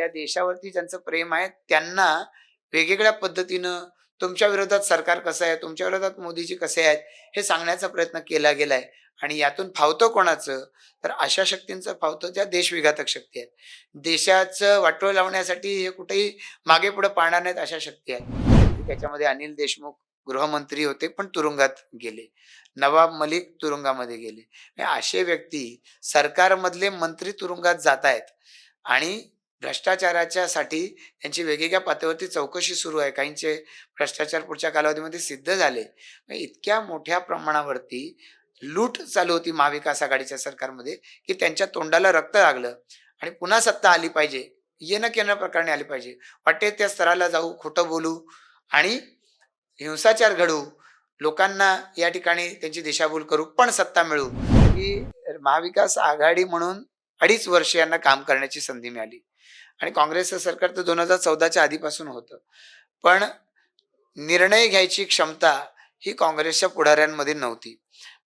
त्या देशावरती ज्यांचं प्रेम आहे त्यांना वेगवेगळ्या पद्धतीनं तुमच्या विरोधात सरकार कसं आहे तुमच्या विरोधात मोदीजी कसे आहेत हे सांगण्याचा प्रयत्न केला गेलाय. आणि यातून फावतं कोणाचं? तर अशा शक्तींचं फावतं ज्या देशविघातक शक्ती आहेत. देशाचं वाटोळ लावण्यासाठी हे कुठेही मागे पुढे पाहणार नाहीत अशा शक्ती आहेत. त्याच्यामध्ये अनिल देशमुख गृहमंत्री होते पण तुरुंगात गेले. नवाब मलिक तुरुंगामध्ये गेले. असे व्यक्ती सरकारमधले मंत्री तुरुंगात जात आहेत. आणि भ्रष्टाचाराच्यासाठी त्यांची वेगवेगळ्या पातळीवरती चौकशी सुरू आहे. काहींचे भ्रष्टाचार पुढच्या कालावधीमध्ये सिद्ध झाले. इतक्या मोठ्या प्रमाणावरती लूट चालू होती महाविकास आघाडीच्या सरकारमध्ये की त्यांच्या तोंडाला रक्त लागलं आणि पुन्हा सत्ता आली पाहिजे. येणं केणं प्रकारे आली पाहिजे. वाटेत त्या स्तराला जाऊ खोटं बोलू आणि हिंसाचार घडू लोकांना या ठिकाणी त्यांची दिशाभूल करू पण सत्ता मिळू. ही महाविकास आघाडी म्हणून अडीच वर्ष यांना काम करण्याची संधी मिळाली. आणि काँग्रेसचं सरकार तर दोन हजार चौदाच्या आधीपासून होतं. पण निर्णय घ्यायची क्षमता ही काँग्रेसच्या पुढाऱ्यांमध्ये नव्हती.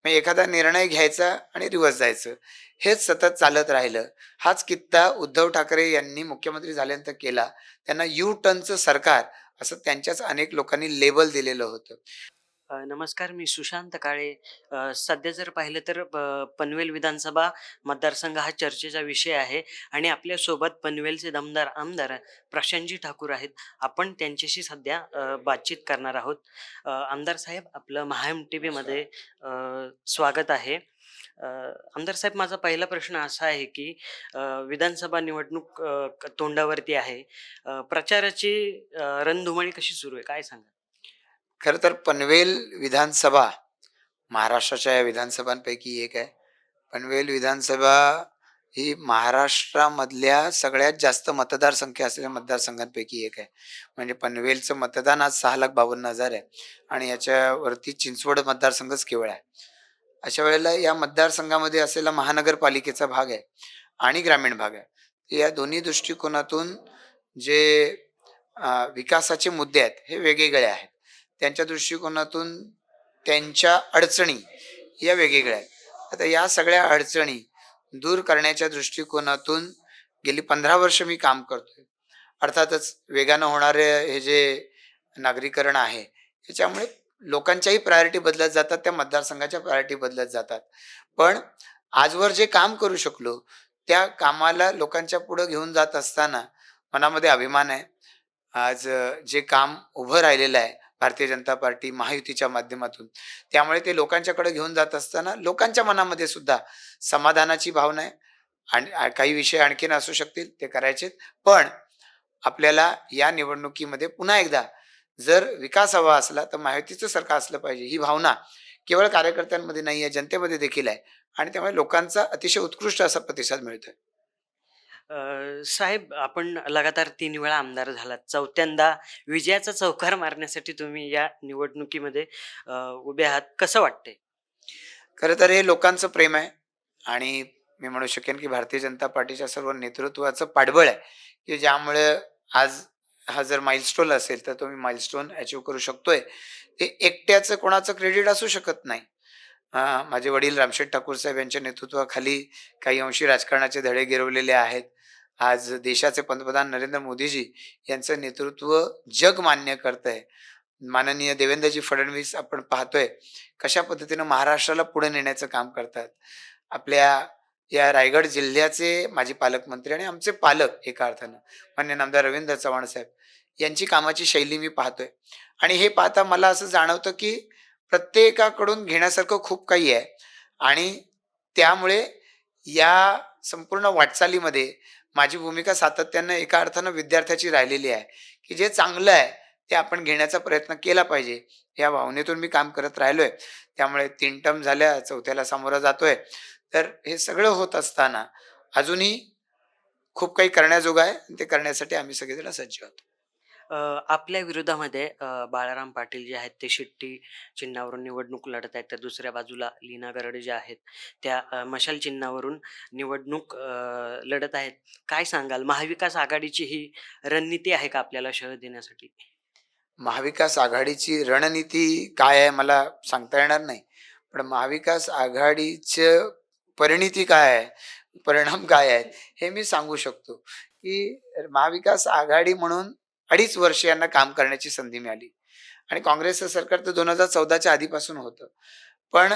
मग एखादा निर्णय घ्यायचा आणि रिवर्स जायचं हेच सतत चालत राहिलं. हाच कित्ता उद्धव ठाकरे यांनी मुख्यमंत्री झाल्यानंतर केला. त्यांना यू टर्नचं सरकार असं त्यांच्याच अनेक लोकांनी लेबल दिलेलं होतं. अ, नमस्कार मी सुशांत काळे. अ, सध्या जर पाहिलं तर प- पनवेल विधानसभा मतदारसंघ हा चर्चेचा विषय आहे आणि आपल्यासोबत पनवेलचे दमदार आमदार प्रशांतजी ठाकूर आहेत. आपण त्यांच्याशी सध्या अ, बातचीत करणार आहोत. अ, आमदार साहेब आपलं महाएम टी व्हीमध्ये स्वागत आहे. अ, आमदार साहेब माझा पहिला प्रश्न असा आहे की अ, विधानसभा निवडणूक अ, तोंडावरती आहे. अ, प्रचाराची अ, रणधुमाळी कशी सुरू आहे? काय सांगा खरं तर पनवेल विधानसभा महाराष्ट्राच्या या विधानसभांपैकी एक आहे. पनवेल विधानसभा ही महाराष्ट्रामधल्या सगळ्यात जास्त मतदारसंख्या असलेल्या मतदारसंघांपैकी एक आहे. म्हणजे पनवेलचं मतदान आज सहा लाख बावन्न हजार आहे आणि याच्यावरती चिंचवड मतदारसंघच केवळ आहे. अशा वेळेला या मतदारसंघामध्ये असलेला महानगरपालिकेचा भाग आहे आणि ग्रामीण भाग आहे. या दोन्ही दृष्टिकोनातून जे विकासाचे मुद्दे आहेत हे वेगवेगळे आहेत. त्यांच्या दृष्टिकोनातून त्यांच्या अडचणी या वेगवेगळ्या आहेत. आता या सगळ्या अडचणी दूर करण्याच्या दृष्टिकोनातून गेली पंधरा वर्ष मी काम करतोय. अर्थातच वेगानं होणारे हे जे नागरीकरण आहे त्याच्यामुळे लोकांच्याही प्रायोरिटी बदलत जातात त्या मतदारसंघाच्या प्रायोरिटी बदलत जातात. पण आजवर जे काम करू शकलो त्या कामाला लोकांच्या पुढं घेऊन जात असताना मनामध्ये अभिमान आहे. आज जे काम उभं राहिलेलं आहे भारतीय जनता पार्टी महायुतीच्या माध्यमातून. त्यामुळे ते लोकांच्याकडे घेऊन जात असताना लोकांच्या मनामध्ये सुद्धा समाधानाची भावना आहे. आणि काही विषय आणखीन असू शकतील ते करायचेत. पण आपल्याला या निवडणुकीमध्ये पुन्हा एकदा जर विकास हवा असला तर महायुतीचं सरकार असलं पाहिजे. ही भावना केवळ कार्यकर्त्यांमध्ये नाही आहे जनतेमध्ये देखील आहे. आणि त्यामुळे लोकांचा अतिशय उत्कृष्ट असा प्रतिसाद मिळतोय. अ, साहेब आपण लगातार तीन वेळा आमदार झालात. चौथ्यांदा विजयाचा चौकार मारण्यासाठी तुम्ही या निवडणुकीमध्ये अ, उभे आहात. कसं वाटतंय? खरं तर हे लोकांचं प्रेम आहे आणि मी म्हणू शकेन की भारतीय जनता पार्टीच्या सर्व नेतृत्वाचं पाठबळ आहे की ज्यामुळे आज हा जर माइलस्टोन असेल तर तो मी माइलस्टोन अचीव करू शकतोय. ते एकट्याचं कोणाचं क्रेडिट असू शकत नाही. माझे वडील रामशेठ ठाकूर साहेब यांच्या नेतृत्वाखाली काही अंशी राजकारणाचे धडे गिरवलेले आहेत. आज देशाचे पंतप्रधान नरेंद्र मोदीजी यांचं नेतृत्व जग मान्य करत आहे माननीय देवेंद्रजी फडणवीस आपण पाहतोय कशा पद्धतीनं महाराष्ट्राला पुढे नेण्याचं काम करतात. आपल्या या रायगड जिल्ह्याचे माजी पालकमंत्री आणि आमचे पालक एका अर्थानं मान्य नामदार रवींद्र चव्हाण साहेब यांची कामाची शैली मी पाहतोय. आणि हे पाहता मला असं जाणवतं की प्रत्येकाकडून घेण्यासारखं खूप काही आहे. आणि त्यामुळे या संपूर्ण वाटचालीमध्ये माझी भूमिका सातत्यानं एका अर्थानं विद्यार्थ्याची राहिलेली आहे की जे चांगलं आहे ते आपण घेण्याचा प्रयत्न केला पाहिजे. या भावनेतून मी काम करत राहिलोय. त्यामुळे तीन टर्म झाल्या चौथ्याला सामोरा जातोय. तर हे सगळं होत असताना अजूनही खूप काही करण्याजोगं आहे आणि ते करण्यासाठी आम्ही सगळेजण सज्ज आहोत. अ, आपल्या विरोधामध्ये अ, बाळाराम पाटील जे आहेत ते शिट्टी चिन्हावरून निवडणूक लढत आहेत. तर दुसऱ्या बाजूला लीना गरडे ज्या आहेत त्या अ, मशाल चिन्हावरून निवडणूक अ, लढत आहेत. काय सांगाल? महाविकास आघाडीची ही रणनीती आहे का आपल्याला शह देण्यासाठी? महाविकास आघाडीची रणनीती काय आहे मला सांगता येणार नाही. पण महाविकास आघाडीचं परिणिती काय आहे परिणाम काय आहेत हे मी सांगू शकतो की महाविकास आघाडी म्हणून अडीच वर्ष यांना काम करण्याची संधी मिळाली. आणि काँग्रेसचं सरकार तर दोन हजार चौदाच्या आधीपासून होतं. पण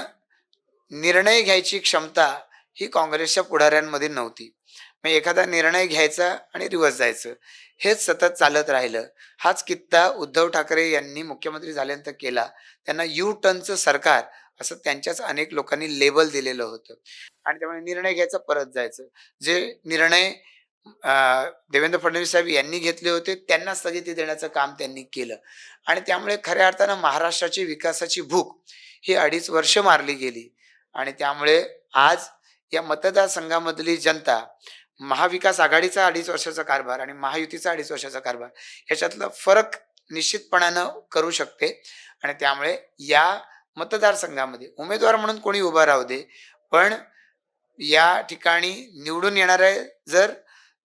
निर्णय घ्यायची क्षमता ही काँग्रेसच्या पुढाऱ्यांमध्ये नव्हती. मग एखादा निर्णय घ्यायचा आणि रिवर्स जायचं. हेच सतत चालत राहिलं. हाच कित्ता उद्धव ठाकरे यांनी मुख्यमंत्री झाल्यानंतर केला. त्यांना यू टर्नचं सरकार असं त्यांच्याच अनेक लोकांनी लेबल दिलेलं होतं. आणि त्यामुळे निर्णय घ्यायचा परत जायचं. जे निर्णय देवेंद्र फडणवीस साहेब यांनी घेतले होते. त्यांना स्थगिती देण्याचं काम त्यांनी केलं. आणि त्यामुळे खऱ्या अर्थानं महाराष्ट्राची विकासाची भूक ही अडीच वर्ष मारली गेली. आणि त्यामुळे आज या मतदारसंघामधली जनता महाविकास आघाडीचा अडीच वर्षाचा कारभार आणि महायुतीचा अडीच वर्षाचा कारभार याच्यातला फरक निश्चितपणानं करू शकते. आणि त्यामुळे या मतदारसंघामध्ये उमेदवार म्हणून कोणी उभा राहू दे पण या ठिकाणी निवडून येणारे जर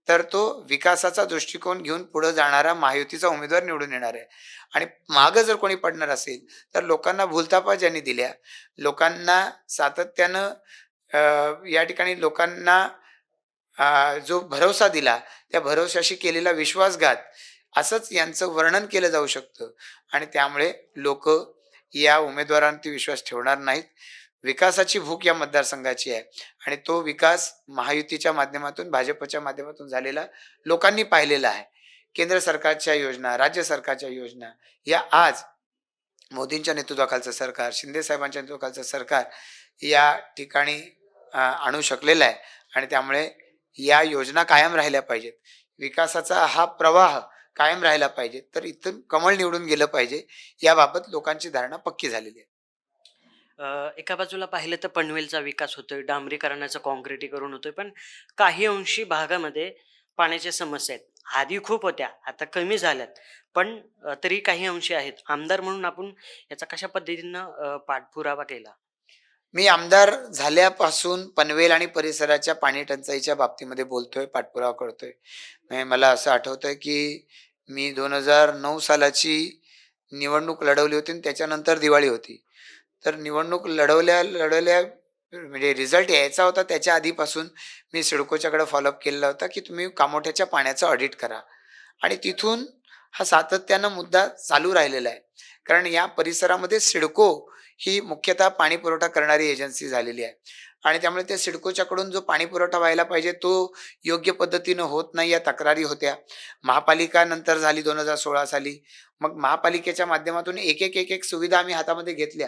तर तो विकासाचा दृष्टिकोन घेऊन पुढे जाणारा महायुतीचा उमेदवार निवडून येणार आहे. आणि मागं जर कोणी पडणार असेल तर लोकांना भूलतापा ज्यांनी दिल्या लोकांना सातत्यानं या ठिकाणी लोकांना जो भरोसा दिला त्या भरोशाशी केलेला विश्वासघात असंच यांचं वर्णन केलं जाऊ शकतं. आणि त्यामुळे लोक या उमेदवारांती विश्वास ठेवणार नाहीत. विकासाची भूक या मतदारसंघाची आहे. आणि तो विकास महायुतीच्या माध्यमातून भाजपच्या माध्यमातून झालेला लोकांनी पाहिलेला आहे. केंद्र सरकारच्या योजना राज्य सरकारच्या योजना या आज मोदींच्या नेतृत्वाखालचं सरकार शिंदे साहेबांच्या नेतृत्वाखालचं सरकार या ठिकाणी आणू शकलेलं आहे. आणि त्यामुळे या योजना कायम राहिल्या पाहिजेत. विकासाचा हा प्रवाह कायम राहिला पाहिजे. तर इथून कमळ निवडून गेलं पाहिजे. याबाबत लोकांची धारणा पक्की झालेली आहे. अ, एका बाजूला पाहिलं तर पनवेलचा विकास होतोय डांबरीकरणाचं काँक्रिटीकरण होतोय पण काही अंशी भागामध्ये पाण्याच्या समस्या आहेत. आधी खूप होत्या आता कमी झाल्यात. पण अ, तरी काही अंशी आहेत. आमदार म्हणून आपण याचा कशा पद्धतीनं अ, पाठपुरावा केला? मी आमदार झाल्यापासून पनवेल आणि परिसराच्या पाणी टंचाईच्या बाबतीमध्ये बोलतोय पाठपुरावा करतोय. म्हणजे मला असं आठवतंय की मी दोन हजार नऊ सालाची निवडणूक लढवली होती आणि त्याच्यानंतर दिवाळी होती. तर निवडणूक लढवल्या लढवल्या म्हणजे रिझल्ट यायचा होता त्याच्या आधीपासून मी सिडकोच्याकडे फॉलोअप केलेला होता की तुम्ही कामोठ्याच्या पाण्याचं ऑडिट करा. आणि तिथून हा सातत्यानं मुद्दा चालू राहिलेला आहे. कारण या परिसरामध्ये सिडको ही मुख्यतः पाणी पुरवठा करणारी एजन्सी झालेली आहे. आणि त्यामुळे त्या सिडकोच्याकडून जो पाणी पुरवठा व्हायला पाहिजे तो योग्य पद्धतीनं होत नाही या तक्रारी होत्या. महापालिका नंतर झाली दोन हजार सोळा साली. मग महापालिकेच्या माध्यमातून एक एक एक एक सुविधा आम्ही हातामध्ये घेतल्या.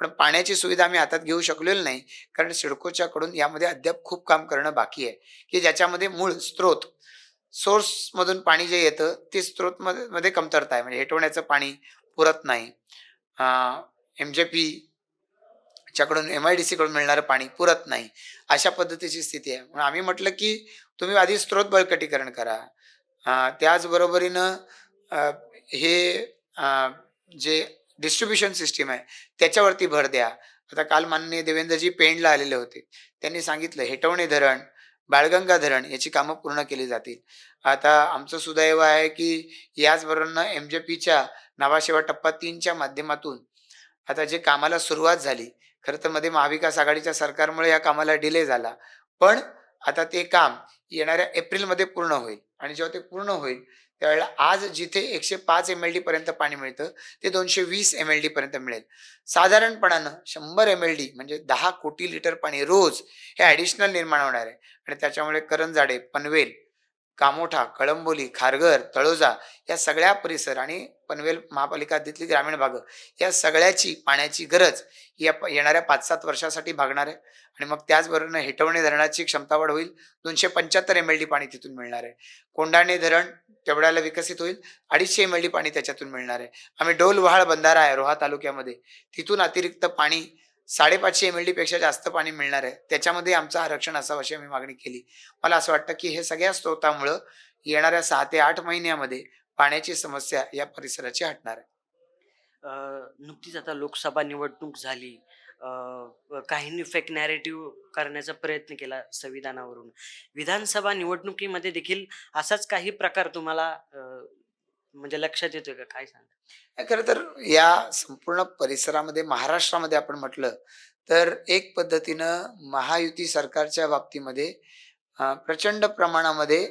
पण पाण्याची सुविधा आम्ही हातात घेऊ शकलेलो नाही कारण सिडकोच्याकडून यामध्ये अद्याप खूप काम करणं बाकी आहे की ज्याच्यामध्ये मूळ स्त्रोत सोर्समधून पाणी जे येतं ते स्त्रोत मध्ये कमतरता आहे. म्हणजे हेटवण्याचं पाणी पुरत नाही. एम जे पी च्याकडून एम आय डी सीकडून मिळणारं पाणी पुरत नाही. अशा पद्धतीची स्थिती आहे. म्हणून आम्ही म्हटलं की तुम्ही आधी स्त्रोत बळकटीकरण करा. त्याचबरोबरीनं हे जे डिस्ट्रीब्युशन सिस्टीम आहे. त्याच्यावरती भर द्या. आता काल माननीय देवेंद्रजी पेंडला आलेले होते. त्यांनी सांगितलं हेटवणे धरण बाळगंगा धरण याची कामं पूर्ण केली जातील. आता आमचं सुदैव आहे की याचबरोबर एम जे पीच्या नावाशेवा टप्पा तीनच्या माध्यमातून आता जे कामाला सुरुवात झाली खरं तर मध्ये महाविकास आघाडीच्या सरकारमुळे या कामाला डिले झाला. पण आता ते काम येणाऱ्या एप्रिलमध्ये पूर्ण होईल. आणि जेव्हा ते पूर्ण होईल त्यावेळेला आज जिथे एकशे पाच एम एल डी पर्यंत पाणी मिळतं ते दोनशे वीस एम एल डी पर्यंत मिळेल. साधारणपणानं शंभर एम एल डी म्हणजे दहा कोटी लिटर पाणी रोज हे ॲडिशनल निर्माण होणार आहे. आणि त्याच्यामुळे करंजाडे पनवेल कामोठा कळंबोली खारघर तळोजा या सगळ्या परिसर आणि पनवेल महापालिका तिथली ग्रामीण भाग या सगळ्याची पाण्याची गरज या येणाऱ्या पाच सात वर्षासाठी भागणार आहे. आणि मग त्याचबरोबर हेटवणे धरणाची क्षमता वाढ होईल. दोनशे पंच्याहत्तर एम एल डी पाणी तिथून मिळणार आहे. कोंडाणे धरण तेवढ्याला विकसित होईल. अडीचशे एम एल डी पाणी त्याच्यातून मिळणार आहे. आम्ही डोलवहाळ बंधारा आहे रोहा तालुक्यामध्ये तिथून अतिरिक्त पाणी साडेपाचशे एम एल डी पेक्षा जास्त पाणी मिळणार आहे. त्याच्यामध्ये आमचं आरक्षण असावं अशी आम्ही मागणी केली. मला असं वाटतं की हे सगळ्या स्रोतामुळं येणाऱ्या सहा ते आठ महिन्यामध्ये पाण्याची समस्या या परिसराची हटणार आहे. नुकतीच आता लोकसभा निवडणूक झाली. काहींनी फेक नॅरेटिव्ह करण्याचा प्रयत्न केला संविधानावरून. विधानसभा निवडणुकीमध्ये देखील असाच काही प्रकार तुम्हाला म्हणजे लक्षात येतोय का? काय सांग खरं तर या संपूर्ण परिसरामध्ये महाराष्ट्रामध्ये आपण म्हटलं तर एक पद्धतीनं महायुती सरकारच्या बाबतीमध्ये प्रचंड प्रमाणामध्ये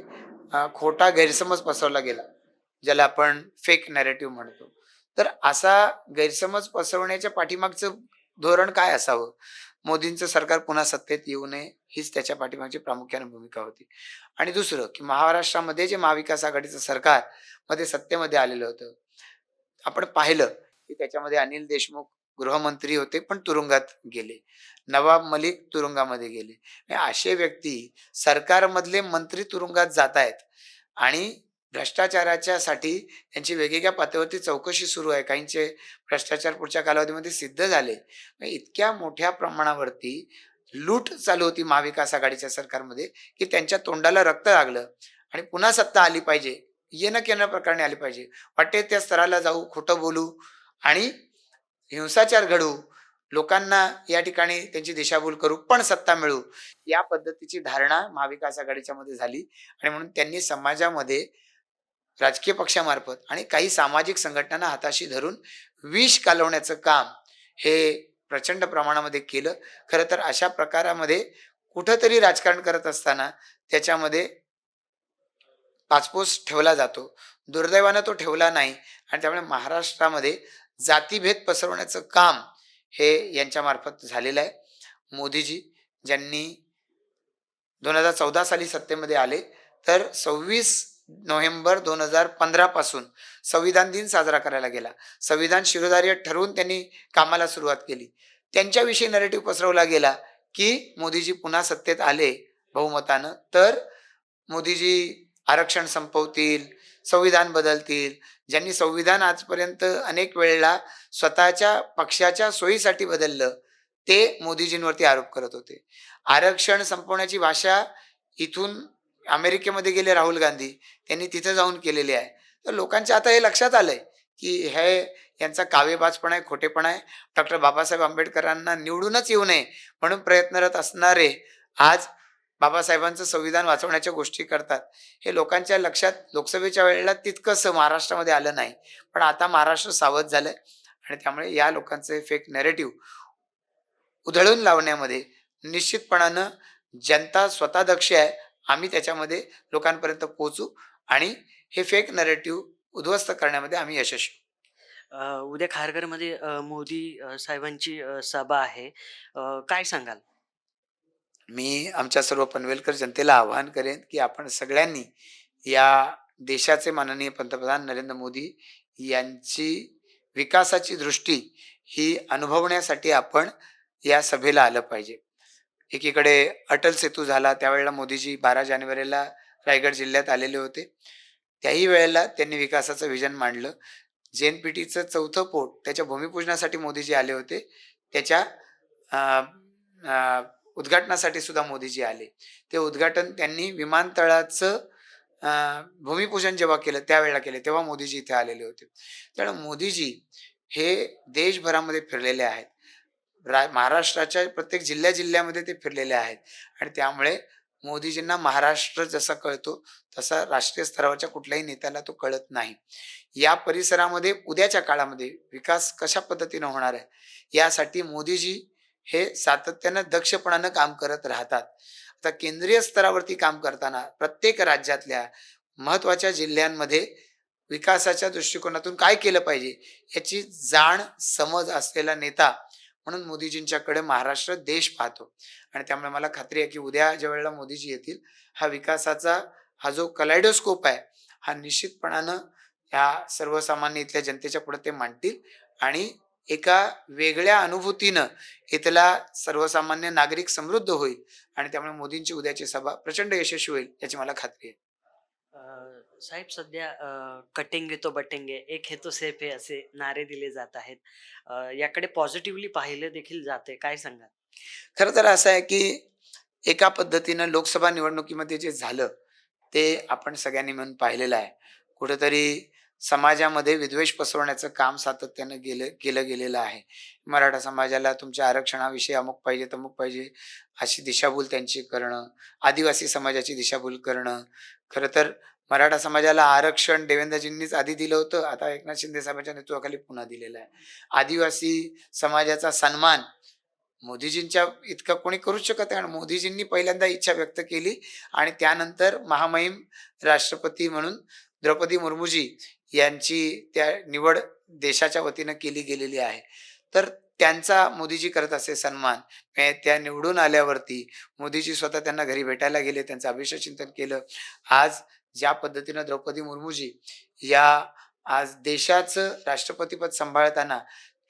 खोटा गैरसमज पसरवला गेला ज्याला आपण फेक नॅरेटिव्ह म्हणतो. तर असा गैरसमज पसरवण्याच्या पाठीमागचं धोरण काय असावं? मोदींचं सरकार पुन्हा सत्तेत येऊ नये हीच त्याच्या पाठीमागची प्रामुख्याने भूमिका होती. आणि दुसरं की महाराष्ट्रामध्ये जे महाविकास आघाडीचं सरकारमध्ये सत्तेमध्ये आलेलं होतं आपण पाहिलं की त्याच्यामध्ये अनिल देशमुख गृहमंत्री होते पण तुरुंगात गेले. नवाब मलिक तुरुंगामध्ये गेले. असे व्यक्ती सरकारमधले मंत्री तुरुंगात जात आहेत आणि भ्रष्टाचाराच्यासाठी त्यांची वेगवेगळ्या पातळीवरती चौकशी सुरू आहे. काहींचे भ्रष्टाचार पुढच्या कालावधीमध्ये सिद्ध झाले. इतक्या मोठ्या प्रमाणावरती लूट चालू होती महाविकास आघाडीच्या सरकारमध्ये की त्यांच्या तोंडाला रक्त लागलं आणि पुन्हा सत्ता आली पाहिजे. येणं केणं प्रकारे आली पाहिजे. वाटे त्या स्तराला जाऊ खोटं बोलू आणि हिंसाचार घडू लोकांना या ठिकाणी त्यांची दिशाभूल करू पण सत्ता मिळू या पद्धतीची धारणा महाविकास आघाडीच्या मध्ये झाली आणि म्हणून त्यांनी समाजामध्ये राजकीय पक्षामार्फत आणि काही सामाजिक संघटनांना हाताशी धरून विष कालवण्याचं काम हे प्रचंड प्रमाणामध्ये केलं. खरं तर अशा प्रकारामध्ये कुठंतरी राजकारण करत असताना त्याच्यामध्ये पाचपोस ठेवला जातो. दुर्दैवानं तो ठेवला नाही आणि त्यामुळे महाराष्ट्रामध्ये जातीभेद पसरवण्याचं काम हे यांच्यामार्फत झालेलं आहे. मोदीजी ज्यांनी दोन हजार चौदा साली सत्तेमध्ये आले तर सव्वीस नोव्हेंबर दोन हजार पंधरा पासून संविधान दिन साजरा करायला गेला. संविधान शिरोधार्य ठरवून त्यांनी कामाला सुरुवात केली. त्यांच्याविषयी नरेटिव्ह पसरवला गेला की मोदीजी पुन्हा सत्तेत आले बहुमतानं तर मोदीजी आरक्षण संपवतील संविधान बदलतील. ज्यांनी संविधान आजपर्यंत अनेक वेळेला स्वतःच्या पक्षाच्या सोयीसाठी बदललं ते मोदीजींवरती आरोप करत होते. आरक्षण संपवण्याची भाषा इथून अमेरिकेमध्ये गेले राहुल गांधी त्यांनी तिथे जाऊन केलेली आहे. तर लोकांच्या आता हे लक्षात आलंय की हे यांचा काव्यबाजपणा आहे खोटेपणा आहे. डॉक्टर बाबासाहेब आंबेडकरांना निवडूनच येऊ नये म्हणून प्रयत्नरत असणारे आज बाबासाहेबांचं संविधान वाचवण्याच्या गोष्टी करतात. हे लोकांच्या लक्षात लोकसभेच्या वेळेला तितकंसं महाराष्ट्रामध्ये आलं नाही. पण आता महाराष्ट्र सावध झालंय आणि त्यामुळे या लोकांचे फेक नॅरेटिव्ह उधळून लावण्यामध्ये निश्चितपणानं जनता स्वतः दक्ष आहे. आम्ही त्याच्यामध्ये लोकांपर्यंत पोहोचू आणि हे फेक नॅरेटिव्ह उद्ध्वस्त करण्यामध्ये आम्ही यशस्वी उद्या खारघरमध्ये मोदी साहेबांची सभा आहे. काय सांगाल? मी आमच्या सर्व पनवेलकर जनतेला आवाहन करेन की आपण सगळ्यांनी या देशाचे माननीय पंतप्रधान नरेंद्र मोदी यांची विकासाची दृष्टी ही अनुभवण्यासाठी आपण या सभेला आलं पाहिजे. एकीकडे अटल सेतू झाला त्यावेळेला मोदीजी बारा जानेवारीला रायगड जिल्ह्यात आलेले होते. त्याही वेळेला त्यांनी विकासाचं विजन मांडलं. जेन पी टीचं चौथं पोट त्याच्या भूमिपूजनासाठी मोदीजी आले होते. त्याच्या उद्घाटनासाठी सुद्धा मोदीजी आले. ते उद्घाटन त्यांनी विमानतळाचं भूमिपूजन जेव्हा केलं त्यावेळेला केले तेव्हा मोदीजी इथे आलेले होते. त्यामुळे मोदीजी हे देशभरामध्ये फिरलेले आहेत. रा महाराष्ट्राच्या प्रत्येक जिल्ह्या जिल्ह्यामध्ये ते फिरलेले आहेत. आणि त्यामुळे मोदीजींना महाराष्ट्र जसा कळतो तसा राष्ट्रीय स्तरावरच्या कुठल्याही नेत्याला तो कळत नाही. या परिसरामध्ये उद्याच्या काळामध्ये विकास कशा पद्धतीनं होणार आहे? यासाठी मोदीजी हे सातत्यानं दक्षपणानं काम करत राहतात. आता केंद्रीय स्तरावरती काम करताना प्रत्येक राज्यातल्या महत्त्वाच्या जिल्ह्यांमध्ये विकासाच्या दृष्टिकोनातून काय केलं पाहिजे याची जाण समज असलेला नेता म्हणून मोदीजींच्याकडे महाराष्ट्र देश पाहतो. आणि त्यामुळे मला खात्री आहे की उद्या ज्या वेळेला मोदीजी येतील हा विकासाचा हा जो कलायडोस्कोप आहे हा निश्चितपणानं ह्या सर्वसामान्य इथल्या जनतेच्या पुढे ते मांडतील आणि एका वेगळ्या अनुभूतीनं इथला सर्वसामान्य नागरिक समृद्ध होईल आणि त्यामुळे मोदींची उद्याची सभा प्रचंड यशस्वी होईल याची मला खात्री आहे. साहेब सध्या कटिंगे कटेंगे तो बटेंगे एक हे तो सेफ आहे असे नारे दिले जात आहेत. अ, याकडे पॉझिटिव्हली पाहिलं देखील जाते काय सांगा खरं तर असं आहे की एका पद्धतीनं लोकसभा निवडणुकीमध्ये जे झालं ते आपण सगळ्यांनी म्हणून पाहिलेलं आहे. कुठेतरी समाजामध्ये विद्वेष पसरवण्याचं काम सातत्यानं गेलं केलं गेलेलं आहे. मराठा समाजाला तुमच्या आरक्षणाविषयी अमुक पाहिजे तमुक पाहिजे अशी दिशाभूल त्यांची करणं आदिवासी समाजाची दिशाभूल करणं. खरं तर मराठा समाजाला आरक्षण देवेंद्रजींनीच आधी दिलं होतं आता एकनाथ शिंदे साहेबांच्या नेतृत्वाखाली पुन्हा दिलेलं आहे. आदिवासी समाजाचा सन्मान मोदीजींच्या इतकं कोणी करूच शकत नाही आणि मोदीजींनी पहिल्यांदा इच्छा व्यक्त केली आणि त्यानंतर महामहिम राष्ट्रपती म्हणून द्रौपदी मुर्मूजी यांची त्या निवड देशाच्या वतीनं केली गेलेली आहे. तर त्यांचा मोदीजी करत असे सन्मान त्या निवडून आल्यावरती मोदीजी स्वतः त्यांना घरी भेटायला गेले त्यांचं अभिषेक चिंतन केलं. आज ज्या पद्धतीनं द्रौपदी मुर्मूजी या आज देशाचं राष्ट्रपतीपद सांभाळताना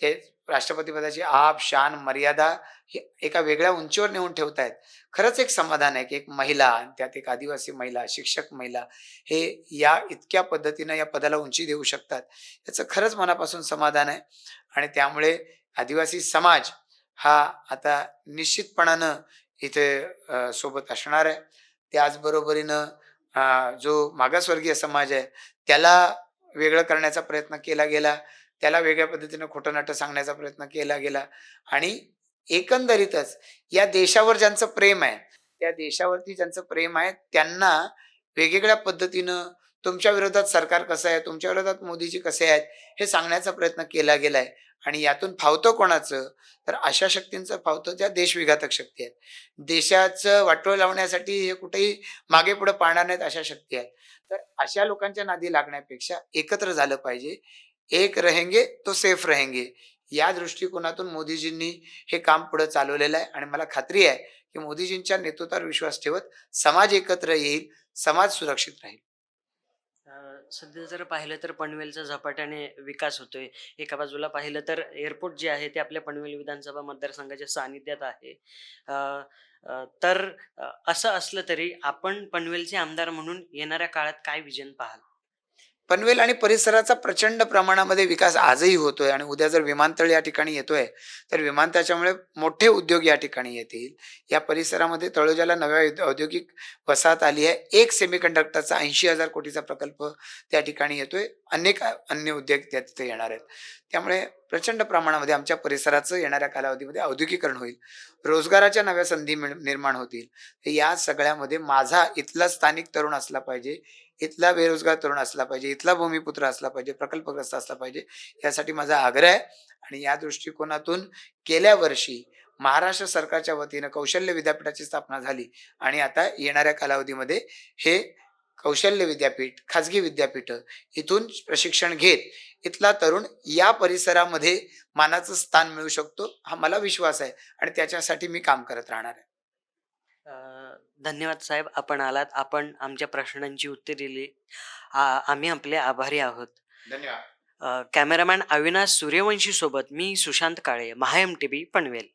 ते राष्ट्रपती पदाची आप शान मर्यादा हे एका वेगळ्या उंचीवर नेऊन ठेवतायत. खरंच एक समाधान आहे की एक महिला आणि त्यात एक आदिवासी महिला शिक्षक महिला हे या इतक्या पद्धतीनं या पदाला उंची देऊ शकतात. याचं खरंच मनापासून समाधान आहे. आणि त्यामुळे आदिवासी समाज हा आता निश्चितपणानं इथे सोबत असणार आहे. त्याचबरोबरीनं जो मागासवर्गीय समाज आहे त्याला वेगळं करण्याचा प्रयत्न केला गेला. त्याला वेगळ्या पद्धतीनं खोटं नाटं सांगण्याचा प्रयत्न केला गेला. आणि एकंदरीतच या देशावर ज्यांचं प्रेम आहे त्या देशावरती ज्यांचं प्रेम आहे त्यांना वेगवेगळ्या पद्धतीनं तुमच्या विरोधात सरकार कसं आहे तुमच्या विरोधात मोदीजी कसे आहेत हे सांगण्याचा प्रयत्न केला गेलाय आणि यातून फावतं कोणाचं? तर अशा शक्तींचं फावतं त्या देशविघातक शक्ती आहेत. देशाचं वाटोळ लावण्यासाठी हे कुठेही मागे पुढे पाळणार नाहीत अशा शक्ती आहेत. तर अशा लोकांच्या नादी लागण्यापेक्षा एकत्र झालं पाहिजे. एक रहेंगे तो सेफ रहेंगे. या दृष्टिकोनातून मोदीजींनी हे काम पुढे चालवलेलं आहे आणि मला खात्री आहे की मोदीजींच्या नेतृत्वावर विश्वास ठेवत समाज एकत्र येईल समाज सुरक्षित राहील. सध्या जर पाहिलं तर पनवेलचा झपाट्याने विकास होतोय. एका बाजूला पाहिलं तर एअरपोर्ट जे आहे ते आपल्या पनवेल विधानसभा मतदारसंघाच्या सानिध्यात आहे. तर असं असलं तरी आपण पनवेलचे आमदार म्हणून येणाऱ्या काळात काय विजन पाहाल? पनवेल आणि परिसराचा प्रचंड प्रमाणामध्ये विकास आजही होतोय आणि उद्या जर विमानतळ या ठिकाणी येतोय तर विमानतळाच्यामुळे मोठे उद्योग या ठिकाणी येतील. या परिसरामध्ये तळोजाला नव्या औद्योगिक वसाहत आली आहे. एक सेमीकंडक्टरचा ऐंशी हजार कोटीचा प्रकल्प त्या ठिकाणी येतोय. अनेक अन्य उद्योग त्या तिथे येणार आहेत. त्यामुळे प्रचंड प्रमाणामध्ये आमच्या परिसराचं येणाऱ्या कालावधीमध्ये औद्योगिकरण होईल. रोजगाराच्या नव्या संधी मिळ- निर्माण होतील. या सगळ्यामध्ये माझा इथला स्थानिक तरुण असला पाहिजे. इथला बेरोजगार तरुण असला पाहिजे इथला भूमिपुत्र असला पाहिजे प्रकल्पग्रस्त असला पाहिजे यासाठी माझा आग्रह आहे. आणि या दृष्टिकोनातून गेल्या वर्षी महाराष्ट्र सरकारच्या वतीनं कौशल्य विद्यापीठाची स्थापना झाली. आणि आता येणाऱ्या कालावधीमध्ये हे कौशल्य विद्यापीठ खाजगी विद्यापीठ इथून प्रशिक्षण घेत इथला तरुण या परिसरामध्ये मानाचं स्थान मिळू शकतो हा मला विश्वास आहे. आणि त्याच्यासाठी मी काम करत राहणार आहे. धन्यवाद साहेब आपण आलात. आपण आमच्या प्रश्नांची उत्तरे दिली. आ- आम्ही आपले आभारी आहोत. धन्यवाद. अ, कॅमेरामॅन अविनाश सूर्यवंशी सोबत मी सुशांत काळे महाएम टी व्ही पनवेल.